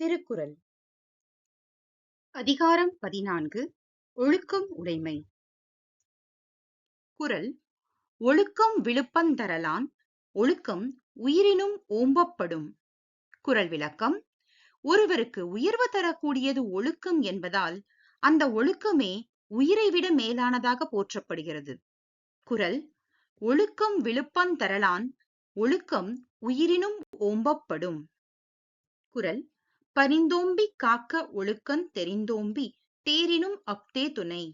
திருக்குறள். அதிகாரம் பதினான்கு ஒழுக்கம் உடைமை. குரல் ஒழுக்கம் விழுப்பந்தரலான் ஒழுக்கம் உயிரினும் ஓம்பப்படும். குரல் விளக்கம் ஒருவருக்கு உயர்வு தரக்கூடியது ஒழுக்கம் என்பதால் அந்த ஒழுக்கமே உயிரை விட மேலானதாக போற்றப்படுகிறது. குறள் ஒழுக்கம் விழுப்பந்தரலான் ஒழுக்கம் உயிரினும் ஓம்பப்படும். குரல் பரிந்தோம்பி காக்க ஒழுக்கந் தெரிந்தோம்பி தேரினும் அஃதே துணை.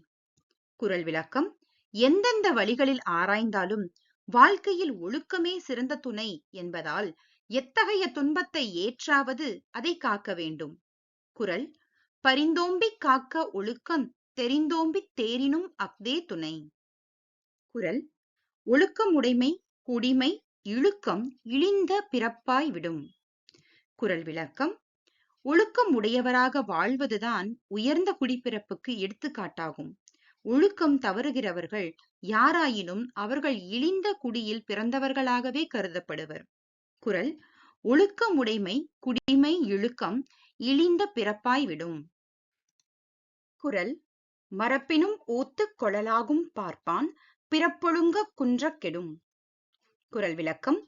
குறள் விளக்கம் எந்தெந்த வழிகளில் ஆராய்ந்தாலும் வாழ்க்கையில் ஒழுக்கமே சிறந்த துணை என்பதால் எத்தகைய துன்பத்தை ஏற்றாவது அதை காக்க வேண்டும். குறள் பரிந்தோம்பி காக்க ஒழுக்கந் தெரிந்தோம்பி தேரினும் அஃதே துணை. குறள் ஒழுக்கம் உடைமை குடிமை இழுக்கம் இழிந்த பிறப்பாய் விடும். குறள் விளக்கம் ஒழுக்கம் உடையவராக வாழ்வதுதான் உயர்ந்த குடிப்பிறப்புக்கு எடுத்துக்காட்டாகும். ஒழுக்கம் தவறுகிறவர்கள் யாராயினும் அவர்கள் இழிந்த குடியில் பிறந்தவர்களாகவே கருதப்படுவர். குறள் ஒழுக்கமுடைமை குடிமை இழுக்கம் இழிந்த பிறப்பாய் விடும். குரல் மரப்பினும் ஓத்துக் கொழலாகும் பார்ப்பான் பிறப்பொழுங்க குன்றக் கெடும் குரல் விளக்கம்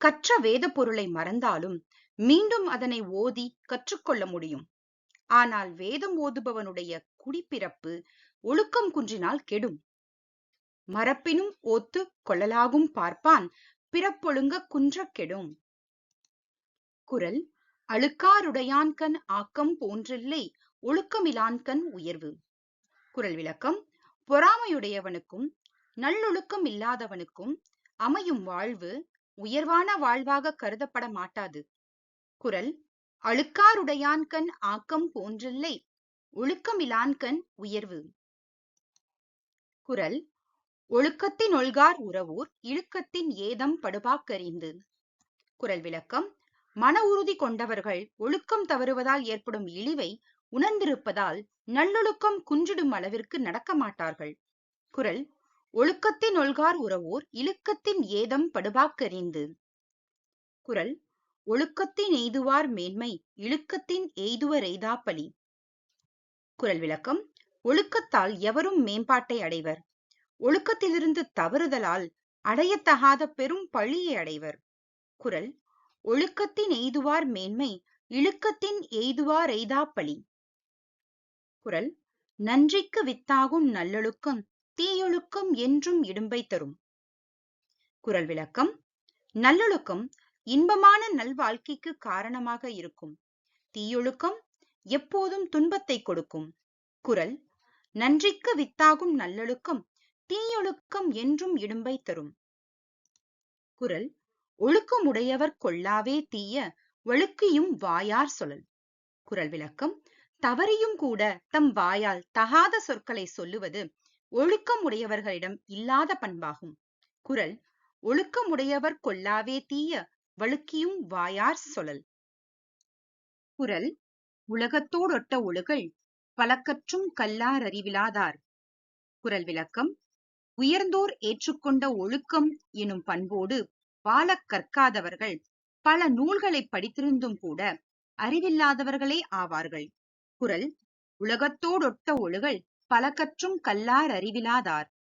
கற்ற வேத பொருளை மறந்தாலும் மீண்டும் அதனை ஓதி கற்றுக்கொள்ள முடியும். ஆனால் வேதம் ஓதுபவனுடைய குடிப்பிறப்பு ஒழுக்கம் குன்றினால் கெடும். மரப்பினும் ஓத்து கொள்ளலாகும் பார்ப்பான் பிறப்பொழுங்க குன்ற கெடும். குரல் அழுக்காருடையான்கண் ஆக்கம் போன்றில்லை ஒழுக்கமிலான்கண் உயர்வு குரல் விளக்கம் பொறாமையுடையவனுக்கும் நல்லொழுக்கம் இல்லாதவனுக்கும் அமையும் வாழ்வு உயர்வான வாழ்வாக கருதப்பட மாட்டாது. குரல் அழுக்காருடையான்கண் ஆக்கம் போன்றில்லை ஒழுக்கமிலான்கண் உயர்வு. குரல் ஒழுக்கத்தின் ஒல்கார் உறவூர் இழுக்கத்தின் ஏதம் படுபாக்கறிந்து. குரல் விளக்கம் மன உறுதி கொண்டவர்கள் ஒழுக்கம் தவறுவதால் ஏற்படும் இழிவை உணர்ந்திருப்பதால் நல்லொழுக்கம் குன்றிடும் அளவிற்கு நடக்க மாட்டார்கள். குரல் ஒழுக்கத்தின் ஒல்கார் உறவோர் இழுக்கத்தின் ஏதம் படுபாக்கறிந்து. குரல் ஒழுக்கத்தின் எய்துவார் மேன்மை இழுக்கத்தின் எய்துவர் எய்தாப்பலி குரல் விளக்கம் ஒழுக்கத்தால் எவரும் மேம்பாட்டை அடைவர். ஒழுக்கத்திலிருந்து தவறுதலால் அடையத்தகாத பெரும் பழியை அடைவர். குரல் ஒழுக்கத்தின் எய்துவார் மேன்மை இழுக்கத்தின் எய்துவார் எய்தாப்பலி குரல் நன்றிக்கு வித்தாகும் நல்லொழுக்கம் தீயொழுக்கம் என்றும் இடும்பை தரும். குரல் விளக்கம் நல்லொழுக்கம் இன்பமான நல்வாழ்க்கைக்கு காரணமாக இருக்கும். தீயொழுக்கம் எப்போதும் துன்பத்தை கொடுக்கும். குரல் நன்றிக்கு வித்தாகும் நல்லொழுக்கம் தீயொழுக்கம் என்றும் இடும்பை தரும். குரல் ஒழுக்கமுடையவர் கொள்ளாவே தீய ஒழுக்கியும் வாயார் சொல்லல் குரல் விளக்கம் தவறியும் கூட தம் வாயால் தகாத சொற்களை சொல்லுவது ஒழுக்கம் உடையவர்களிடம் இல்லாத பண்பாகும். குரல் ஒழுக்கமுடையவர் கொல்லாவே தீய வழுக்கியும் வாயார் சொல்லல் குரல் உலகத்தோடொட்ட ஒழுகல் பலக்கற்றும் கல்லார் அறிவிலாதார் குரல் விளக்கம் உயர்ந்தோர் ஏற்றுக்கொண்ட ஒழுக்கம் எனும் பண்போடு வாழக் கற்காதவர்கள் பல நூல்களை படித்திருந்தும் கூட அறிவில்லாதவர்களே ஆவார்கள் குரல் உலகத்தோடொட்ட ஒழுகல் பல கற்றும் கல்லார் அறிவிலாதார்.